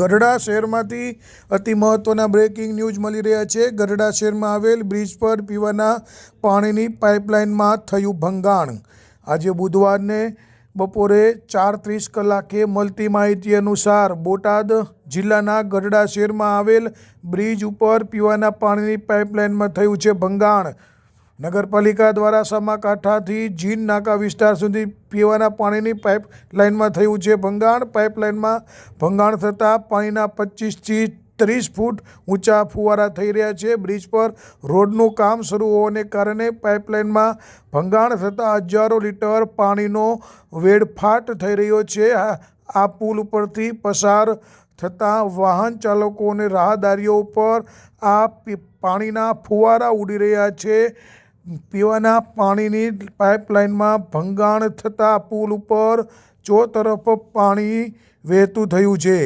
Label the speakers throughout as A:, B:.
A: ગઢડા શહેરમાંથી અતિ મહત્ત્વના બ્રેકિંગ ન્યૂઝ મળી રહ્યા છે. ગઢડા શહેરમાં આવેલ બ્રિજ પર પીવાના પાણીની પાઇપલાઇનમાં થયું ભંગાણ. આજે બુધવારને બપોરે ચાર ત્રીસ કલાકે મળતી માહિતી અનુસાર બોટાદ જિલ્લાના ગઢડા શહેરમાં આવેલ બ્રિજ ઉપર પીવાના પાણીની પાઇપલાઇનમાં થયું છે ભંગાણ. નગરપાલિકા દ્વારા સમાકાંઠાથી જીન નાકા વિસ્તાર સુધી પીવાના પાણીની પાઇપ લાઇનમાં થયું છે ભંગાણ. પાઇપલાઇનમાં ભંગાણ થતાં પાણીના પચીસથી ત્રીસ ફૂટ ઊંચા ફુવારા થઈ રહ્યા છે. બ્રિજ પર રોડનું કામ શરૂ હોવાને કારણે પાઇપલાઇનમાં ભંગાણ થતાં હજારો લીટર પાણીનો વેડફાટ થઈ રહ્યો છે. આ પુલ ઉપરથી પસાર થતાં વાહન ચાલકો અને રાહદારીઓ ઉપર આ પાણીના ફુવારા ઉડી રહ્યા છે. પીવાના પાણીની પાઇપલાઇનમાં ભંગાણ થતાં પુલ ઉપર ચો તરફ પાણી વહેતું થયું છે.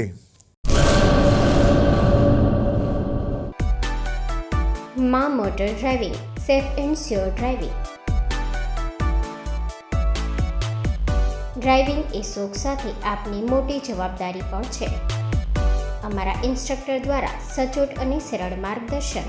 B: મા motor driving, safe and sure driving. Driving એ શોખ સાથે આપની મોટી જવાબદારી પણ છે. અમારા ઇન્સ્ટ્રક્ટર દ્વારા સચોટ અને સરળ માર્ગદર્શન